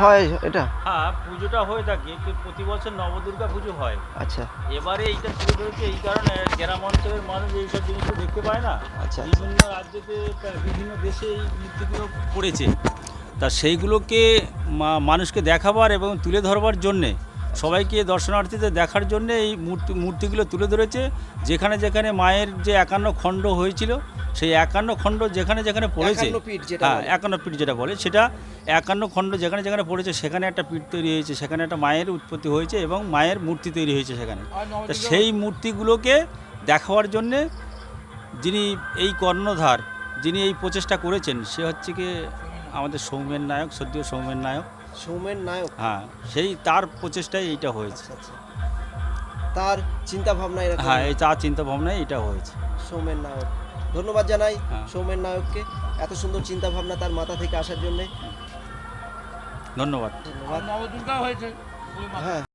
হয় এটা? হ্যাঁ পুজোটা হয়ে থাকে প্রতি বছর নবদুর্গা পুজো হয়। আচ্ছা। এবারে এইটা এই কারণে গ্রাম অঞ্চলের মানুষ এইসব দেখতে পায় না। আচ্ছা আচ্ছা। বিভিন্ন রাজ্যতে প্রায় বিভিন্ন দেশে এই মূর্তিগুলো পড়েছে। তা সেইগুলোকে মানুষকে দেখাবার এবং তুলে ধরবার জন্যে সবাইকে দর্শনার্থীদের দেখার জন্য এই মূর্তি মূর্তিগুলো তুলে ধরেছে। যেখানে যেখানে মায়ের যে একান্ন খণ্ড হয়েছিল সেই একান্ন খণ্ড যেখানে যেখানে পড়েছে হ্যাঁ একান্ন পীঠ যেটা বলে সেটা একান্ন খণ্ড যেখানে যেখানে পড়েছে সেখানে একটা পীঠ তৈরি হয়েছে সেখানে একটা মায়ের উৎপত্তি হয়েছে এবং মায়ের মূর্তি তৈরি হয়েছে সেখানে। তা সেই মূর্তিগুলোকে দেখাবার জন্যে যিনি এই কর্ণধার যিনি এই প্রচেষ্টা করেছেন সে হচ্ছে কি আমাদের সৌমেন নায়ক সদ্য সৌমেন নায়ক। সৌমেন নায়ক। হ্যাঁ সেই তার প্রচেষ্টায় এইটা হয়েছে। আচ্ছা আচ্ছা। তার চিন্তা ভাবনা এরকম? হ্যাঁ এই তার চিন্তা ভাবনায় এটা হয়েছে। সৌমেন নায়ক। ধন্যবাদ জানাই হ্যাঁ। সৌমেন নায়ককে এত সুন্দর চিন্তা ভাবনা তার মাথা থেকে আসার জন্য। ধন্যবাদ। ধন্যবাদ। নবদুর্গা হয়েছে হ্যাঁ।